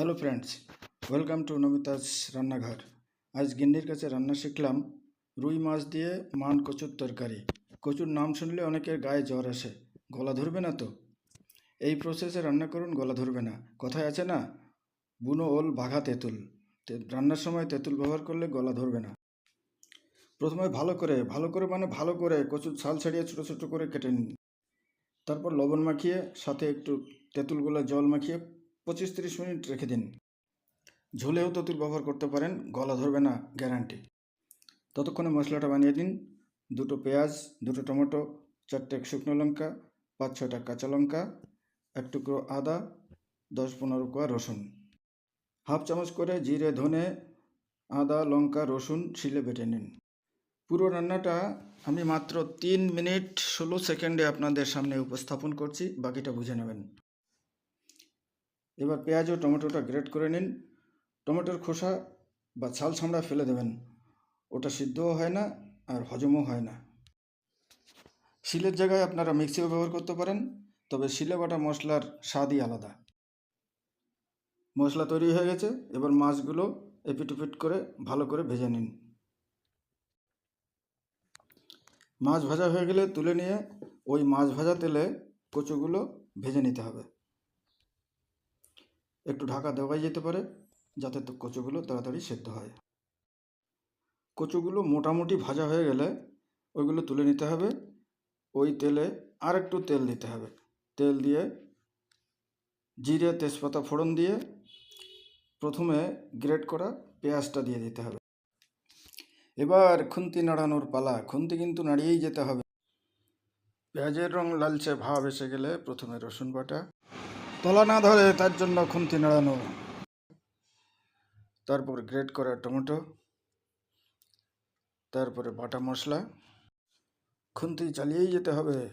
Hello friends welcome to Namita's রান্নাঘর আজ গিন্নির কাছে রান্না শিখলাম রুই মাছ দিয়ে মান কচুর তরকারি। কচুর নাম শুনলে অনেকের গায়ে জ্বর আসে। গলা ধরবে না তো? এই প্রসেসে রান্না করুন, গলা ধরবে না। কথায় আছে না, বুনো ওল, বাঘা তেঁতুল। রান্নার সময় তেঁতুল ব্যবহার করলে গলা ধরবে না। প্রথমে ভালো করে ভালো করে মানে ভালো করে কচুর ছাল ছাড়িয়ে ছোটো ছোটো করে কেটে নিন। তারপর লবণ মাখিয়ে, সাথে একটু তেঁতুলগুলো জল মাখিয়ে পঁচিশ তিরিশ মিনিট রেখে দিন। ঝোলেও তেঁতুল ব্যবহার করতে পারেন, গলা ধরবে না, গ্যারান্টি। ততক্ষণে মশলাটা বানিয়ে দিন। দুটো পেঁয়াজ, দুটো টমেটো, চারটে শুকনো লঙ্কা, পাঁচ ছটা কাঁচা লঙ্কা, এক টুকরো আদা, দশ পনেরো কোয়া রসুন। হাফ চামচ করে জিরে, ধনে, আদা, লঙ্কা, রসুন শিলে বেটে নিন। পুরো রান্নাটা আমি মাত্র তিন মিনিট ষোলো সেকেন্ডে আপনাদের সামনে উপস্থাপন করছি, বাকিটা বুঝে নেবেন। এবার পেঁয়াজ ও টমেটোটা গ্রেট করে নিন। টমেটোর খোসা বা ছাল ছামড়া ফেলে দেবেন। ওটা সিদ্ধও হয় না আর হজমও হয় না। শিলের জায়গায় আপনারা মিক্সিও ব্যবহার করতে পারেন, তবে শিলে বাটা মশলার স্বাদই আলাদা। মশলা তৈরি হয়ে গেছে, এবার মাছগুলো এপিটুপিট করে ভালো করে ভেজে নিন। মাছ ভাজা হয়ে গেলে তুলে নিয়ে ওই মাছ ভাজা তেলে কচুগুলো ভেজে নিতে হবে। একটু ঢাকা দেওয়াই যেতে পারে, যাতে কচুগুলো তাড়াতাড়ি সেদ্ধ হয়। কচুগুলো মোটামুটি ভাজা হয়ে গেলে ওইগুলো তুলে নিতে হবে। ওই তেলে আর একটু তেল দিতে হবে। তেল দিয়ে জিরে, তেজপাতা ফোড়ন দিয়ে প্রথমে গ্রেট করা পেঁয়াজটা দিয়ে দিতে হবে। এবার খুন্তি নাড়ানোর পালা। খুন্তি কিন্তু নাড়িয়েই যেতে হবে। পেঁয়াজের রং লালচে ভাব এসে গেলে প্রথমে রসুন বাটা তলা না ধরে তার জন্য খুন্তি নাড়ানো। তারপর গ্রেট করা টমেটো। তারপরে বাটা মশলা। খুন্তি চালিয়েই যেতে হবে।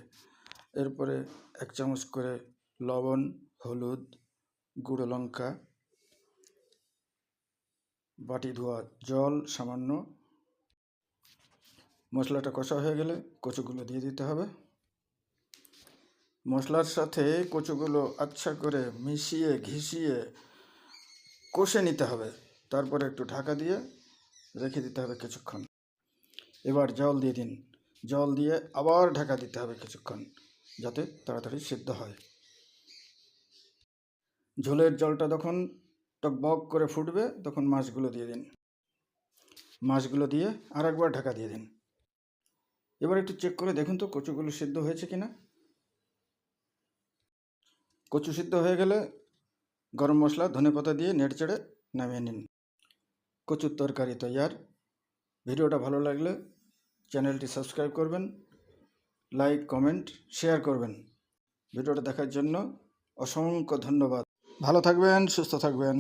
এরপরে এক চামচ করে লবণ, হলুদ, গুঁড়ো লঙ্কা, বাটি ধোয়া জল সামান্য। মশলাটা কষা হয়ে গেলে কচুগুলো দিয়ে দিতে হবে। মশলার সাথে কচুগুলো আচ্ছা করে মিশিয়ে ঘিষিয়ে কষে নিতে হবে। তারপরে একটু ঢাকা দিয়ে রেখে দিতে হবে কিছুক্ষণ। এবার জল দিয়ে দিন। জল দিয়ে আবার ঢাকা দিতে হবে কিছুক্ষণ, যাতে তাড়াতাড়ি সিদ্ধ হয়। ঝোলের জলটা যখন টকবক করে ফুটবে, তখন মাছগুলো দিয়ে দিন। মাছগুলো দিয়ে আর একবার ঢাকা দিয়ে দিন। এবার একটু চেক করে দেখুন তো কচুগুলো সিদ্ধ হয়েছে কিনা। কচু সিদ্ধ হয়ে গেলে গরম মশলা, ধনে পাতা দিয়ে নেড়েচেড়ে নামিয়ে নিন। কচুর তরকারি তৈয়ার। ভিডিওটা ভালো লাগলে চ্যানেলটি সাবস্ক্রাইব করবেন, লাইক, কমেন্ট, শেয়ার করবেন। ভিডিওটা দেখার জন্য অসংখ্য ধন্যবাদ। ভালো থাকবেন, সুস্থ থাকবেন।